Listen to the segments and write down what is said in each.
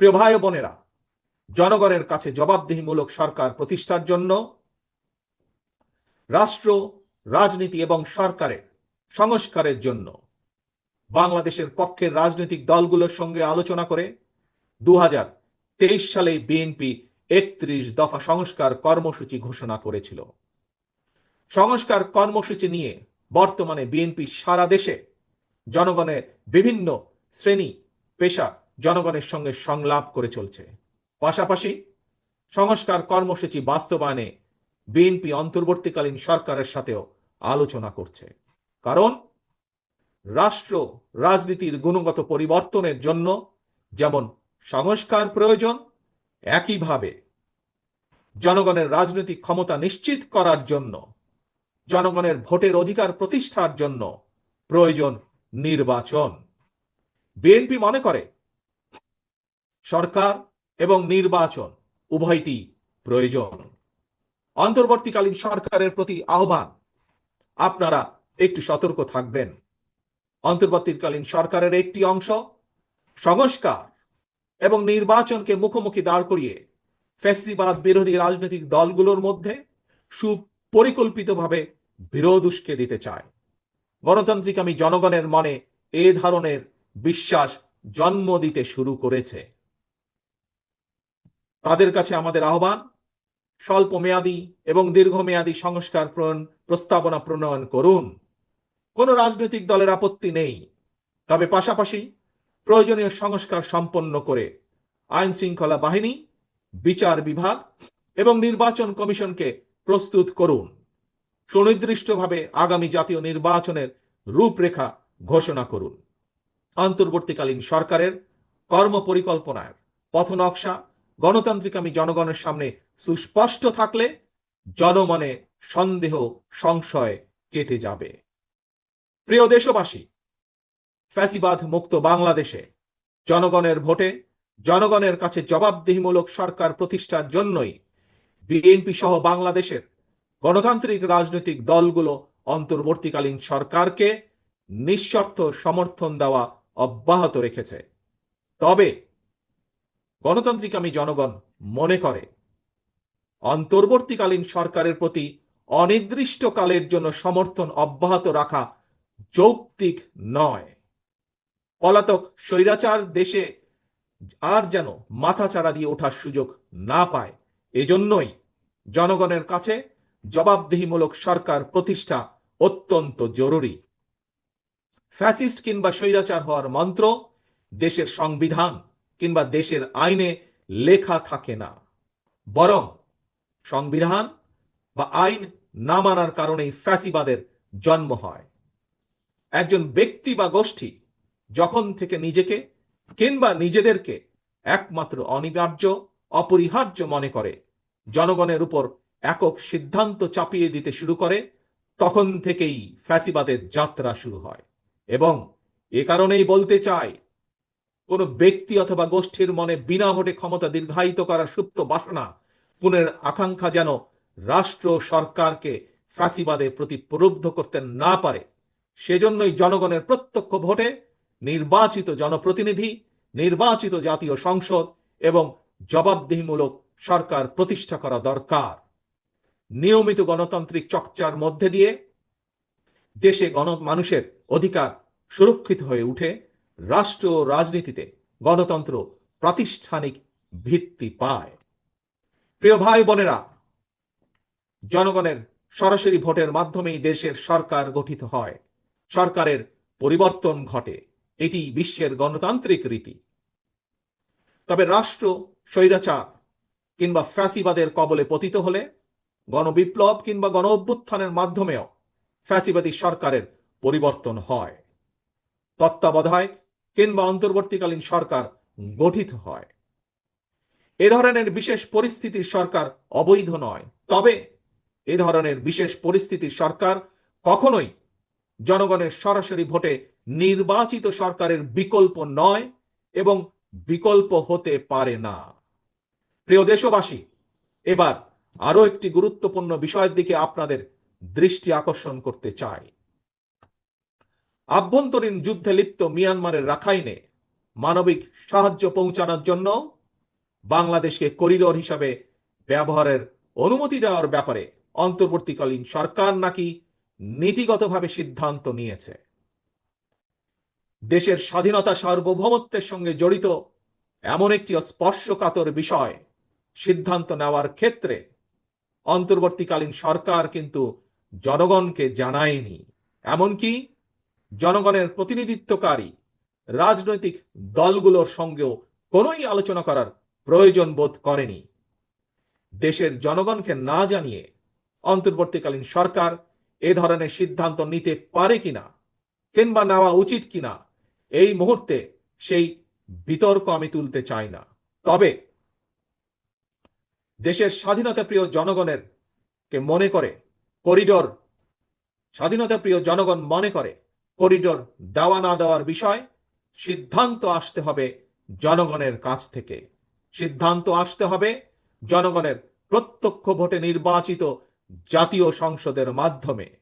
প্রিয় ভাই বোনেরা, জনগণের কাছে জবাবদিহিমূলক সরকার প্রতিষ্ঠার জন্য রাষ্ট্র, রাজনীতি এবং সরকারের সংস্কারের জন্য বাংলাদেশের পক্ষের রাজনৈতিক দলগুলোর সঙ্গে আলোচনা করে দু হাজার তেইশ সালে বিএনপি একত্রিশ দফা সংস্কার কর্মসূচি ঘোষণা করেছিল। সংস্কার কর্মসূচি নিয়ে বর্তমানে বিএনপি সারা দেশে জনগণের বিভিন্ন শ্রেণি, পেশা জনগণের সঙ্গে সংলাপ করে চলছে। পাশাপাশি সংস্কার কর্মসূচি বাস্তবায়নে বিএনপি অন্তর্বর্তীকালীন সরকারের সাথেও আলোচনা করছে। কারণ রাষ্ট্র রাজনীতির গুণগত পরিবর্তনের জন্য যেমন সংস্কার প্রয়োজন, একইভাবে জনগণের রাজনৈতিক ক্ষমতা নিশ্চিত করার জন্য, জনগণের ভোটের অধিকার প্রতিষ্ঠার জন্য প্রয়োজন নির্বাচন। বিএনপি মনে করে সরকার এবং নির্বাচন, উভয়টি প্রয়োজন। অন্তর্বর্তীকালীন সরকারের প্রতি আহ্বান, আপনারা একটু সতর্ক থাকবেন। অন্তর্বর্তীকালীন সরকারের একটি অংশ সংস্কার এবং নির্বাচনকে মুখোমুখি দাঁড় করিয়ে ফ্যাসিবাদ বিরোধী রাজনৈতিক দলগুলোর মধ্যে সুপরিকল্পিতভাবে বিরোধ উস্কে দিতে চায়। গণতান্ত্রিক আমি জনগণের মনে এ ধরনের বিশ্বাস জন্ম দিতে শুরু করেছে। তাদের কাছে আমাদের আহ্বান, স্বল্প মেয়াদী এবং দীর্ঘমেয়াদী সংস্কার প্রস্তাবনা প্রণয়ন করুন। কোনো রাজনৈতিক দলের আপত্তি নেই। তবে পাশাপাশি প্রয়োজনীয় সংস্কার সম্পন্ন করে আইন শৃঙ্খলা বাহিনী, বিচার বিভাগ এবং নির্বাচন কমিশনকে প্রস্তুত করুন। সুনির্দিষ্টভাবে আগামী জাতীয় নির্বাচনের রূপরেখা ঘোষণা করুন। অন্তর্বর্তীকালীন সরকারের কর্মপরিকল্পনার পথনকশা গণতান্ত্রিকামী জনগণের সামনে সুস্পষ্ট থাকলে জনমনে সন্দেহ, সংশয় কেটে যাবে। প্রিয় দেশবাসী, ফ্যাসিবাদ মুক্ত বাংলাদেশে জনগণের ভোটে জনগণের কাছে জবাবদিহিমূলক সরকার প্রতিষ্ঠার জন্যই বিএনপি সহ বাংলাদেশের গণতান্ত্রিক রাজনৈতিক দলগুলো অন্তর্বর্তীকালীন সরকারকে নিঃশর্ত সমর্থন দেওয়া অব্যাহত রেখেছে। তবে গণতান্ত্রিক আমি জনগণ মনে করে। অন্তর্বর্তীকালীন সরকারের প্রতি অনির্দিষ্টকালের জন্য সমর্থন অব্যাহত রাখা যৌক্তিক নয়। পলাতক স্বৈরাচার দেশে আর যেন মাথাচাড়া দিয়ে ওঠার সুযোগ না পায়, এজন্যই জনগণের কাছে জবাবদিহিমূলক সরকার প্রতিষ্ঠা অত্যন্ত জরুরি। ফ্যাসিস্ট কিংবা স্বৈরাচার হওয়ার মন্ত্র দেশের সংবিধান কিংবা দেশের আইনে লেখা থাকে না। বরং সংবিধান বা আইন না মানার কারণেই ফ্যাসিবাদের জন্ম হয়। একজন ব্যক্তি বা গোষ্ঠী যখন থেকে নিজেকে কিংবা নিজেদেরকে একমাত্র অনিবার্য, অপরিহার্য মনে করে, জনগণের উপর একক সিদ্ধান্ত চাপিয়ে দিতে শুরু করে, তখন থেকেই ফ্যাসিবাদের যাত্রা শুরু হয় এবং এ কারণেই বলতে চাই কোন ব্যক্তি অথবা গোষ্ঠীর মনে বিনা ভোটে ক্ষমতা দীর্ঘায়িত করার সুপ্ত বাসনা পুনের আকাঙ্ক্ষা যেন রাষ্ট্র সরকারকে ফ্যাসিবাদে প্রতি প্রলুব্ধ করতে না পারে। সেজন্যই জনগণের প্রত্যক্ষ ভোটে নির্বাচিত জনপ্রতিনিধি, নির্বাচিত জাতীয় সংসদ এবং জবাবদিহিমূলক সরকার প্রতিষ্ঠা করা দরকার। নিয়মিত গণতান্ত্রিক চর্চার মধ্যে দিয়ে দেশে গণ, মানুষের অধিকার সুরক্ষিত হয়ে উঠে রাষ্ট্র রাজনীতিতে গণতন্ত্র প্রাতিষ্ঠানিক ভিত্তি পায়। প্রিয় ভাই বোনেরা, জনগণের সরাসরি ভোটের মাধ্যমেই দেশের সরকার গঠিত হয়। সরকারের পরিবর্তন ঘটে। এটি বিশ্বের গণতান্ত্রিক রীতি। তবে রাষ্ট্র, স্বৈরাচার কিংবা ফ্যাসিবাদের কবলে পতিত হলে, গণবিপ্লব কিংবা গণ অভ্যুত্থানের মাধ্যমেও ফ্যাসিবাদী সরকারের পরিবর্তন হয়। তত্ত্বাবধায়ক কিংবা অন্তর্বর্তীকালীন সরকার গঠিত হয়। এ ধরনের বিশেষ পরিস্থিতির সরকার অবৈধ নয়। তবে এ ধরনের বিশেষ পরিস্থিতির সরকার কখনোই জনগণের সরাসরি ভোটে নির্বাচিত সরকারের বিকল্প নয় এবং বিকল্প হতে পারে না। প্রিয় দেশবাসী, এবার আরও একটি গুরুত্বপূর্ণ বিষয়ের দিকে আপনাদের দৃষ্টি আকর্ষণ করতে চাই। আভ্যন্তরীণ যুদ্ধে লিপ্ত মিয়ানমারের রাখাইনে মানবিক সাহায্য পৌঁছানোর জন্য বাংলাদেশকে করিডোর হিসাবে ব্যবহারের অনুমতি দেওয়ার ব্যাপারে অন্তর্বর্তীকালীন সরকার নাকি নীতিগতভাবে সিদ্ধান্ত নিয়েছে। দেশের স্বাধীনতা সার্বভৌমত্বের সঙ্গে জড়িত এমন একটি স্পর্শকাতর বিষয় সিদ্ধান্ত নেওয়ার ক্ষেত্রে অন্তর্বর্তীকালীন সরকার কিন্তু জনগণকে জানায়নি। এমনকি জনগণের প্রতিনিধিত্বকারী রাজনৈতিক দলগুলোর সঙ্গেও কোনোই আলোচনা করার প্রয়োজন বোধ করেনি। দেশের জনগণকে না জানিয়ে অন্তর্বর্তীকালীন সরকার এ ধরনের সিদ্ধান্ত নিতে পারে কিনা কিংবা নেওয়া উচিত কিনা, এই মুহূর্তে সেই বিতর্ক আমি তুলতে চাই না। তবে দেশের স্বাধীনতা প্রিয় জনগণের কে মনে করে, করিডোর স্বাধীনতা প্রিয় জনগণ মনে করে করিডোর দেওয়া না দেওয়ার বিষয়, সিদ্ধান্ত আসতে হবে জনগণের কাছ থেকে। সিদ্ধান্ত আসতে হবে জনগণের প্রত্যক্ষ ভোটে নির্বাচিত জাতীয় সংসদের মাধ্যমে।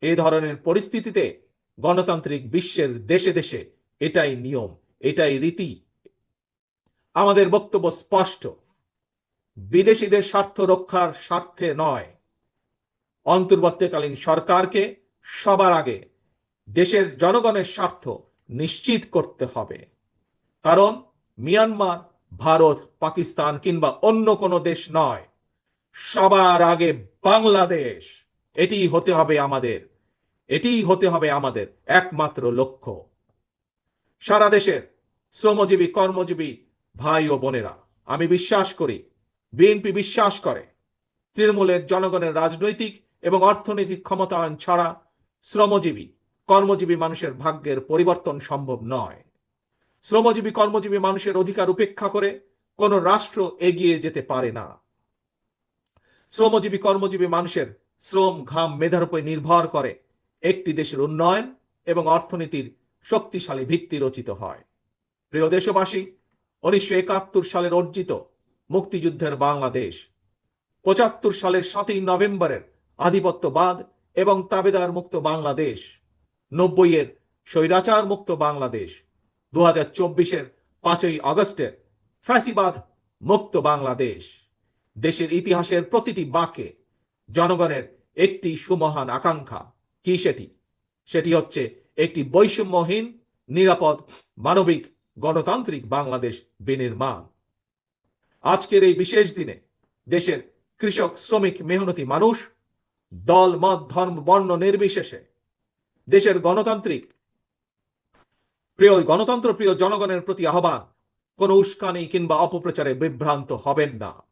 এ ধরনের পরিস্থিতিতে গণতান্ত্রিক বিশ্বের দেশে দেশে এটাই নিয়ম, এটাই রীতি। আমাদের বক্তব্য স্পষ্ট। বিদেশিদের স্বার্থ রক্ষার স্বার্থে নয়। অন্তর্বর্তীকালীন সরকারকে সবার আগে দেশের জনগণের স্বার্থ নিশ্চিত করতে হবে। কারণ মিয়ানমার, ভারত, পাকিস্তান কিংবা অন্য কোনো দেশ নয়। সবার আগে বাংলাদেশ। এটি হতে হবে আমাদের। এটিই হতে হবে আমাদের একমাত্র লক্ষ্য। সারা দেশের শ্রমজীবী, কর্মজীবী ভাই ও বোনেরা, আমি বিশ্বাস করি, বিএনপি বিশ্বাস করে, তৃণমূলের জনগণের রাজনৈতিক এবং অর্থনৈতিক ক্ষমতায়ন ছাড়া শ্রমজীবী কর্মজীবী মানুষের ভাগ্যের পরিবর্তন সম্ভব নয়। শ্রমজীবী কর্মজীবী মানুষের অধিকার উপেক্ষা করে কোনো রাষ্ট্র এগিয়ে যেতে পারে না। শ্রমজীবী কর্মজীবী মানুষের শ্রম ঘাম মেধার উপর নির্ভর করে একটি দেশের উন্নয়ন এবং অর্থনীতির শক্তিশালী ভিত্তি রচিত হয়। প্রিয় দেশবাসী, উনিশশো একাত্তর সালের অর্জিত মুক্তিযুদ্ধের বাংলাদেশ পঁচাত্তর সালের সাতই নভেম্বরের আধিপত্যবাদ এবং তাবেদার মুক্ত বাংলাদেশ নব্বইয়ের স্বৈরাচার মুক্ত বাংলাদেশ। দু হাজার চব্বিশের পাঁচই আগস্টের ফ্যাসিবাদ মুক্ত বাংলাদেশ। দেশের ইতিহাসের প্রতিটি বাঁকে জনগণের একটি সুমহান আকাঙ্ক্ষা। কি সেটি? সেটি হচ্ছে একটি বৈষম্যহীন, নিরাপদ, মানবিক, গণতান্ত্রিক বাংলাদেশ বিনির্মাণ। আজকের এই বিশেষ দিনে দেশের কৃষক, শ্রমিক, মেহনতি মানুষ দল, মত, ধর্ম, বর্ণ নির্বিশেষে দেশের গণতান্ত্রিক, প্রিয় গণতন্ত্র প্রিয় জনগণের প্রতি আহ্বান, কোন উস্কানি কিংবা অপপ্রচারে বিভ্রান্ত হবেন না।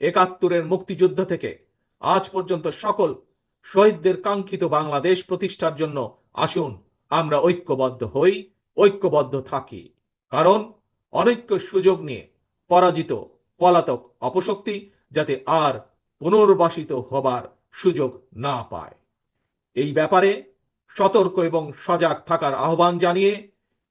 একাত্তরের মুক্তিযুদ্ধ থেকে আজ পর্যন্ত সকল শহীদদের কাঙ্ক্ষিত বাংলাদেশ প্রতিষ্ঠার জন্য আসুন আমরা ঐক্যবদ্ধ হই, ঐক্যবদ্ধ থাকি। কারণ অনৈক্য সুযোগ নিয়ে পরাজিত পলাতক অপশক্তি যাতে আর পুনর্বাসিত হবার সুযোগ না পায়। এই ব্যাপারে সতর্ক এবং সজাগ থাকার আহ্বান জানিয়ে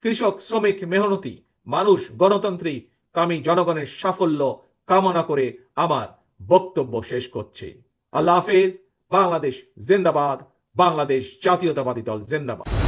কৃষক, শ্রমিক মেহনতি, মানুষ, গণতন্ত্রী, কামী জনগণের সাফল্য কামনা করে আমার বক্তব্য শেষ করছে। আল্লাহ হাফেজ, বাংলাদেশ জিন্দাবাদ, বাংলাদেশ জাতীয়তাবাদী দল জিন্দাবাদ।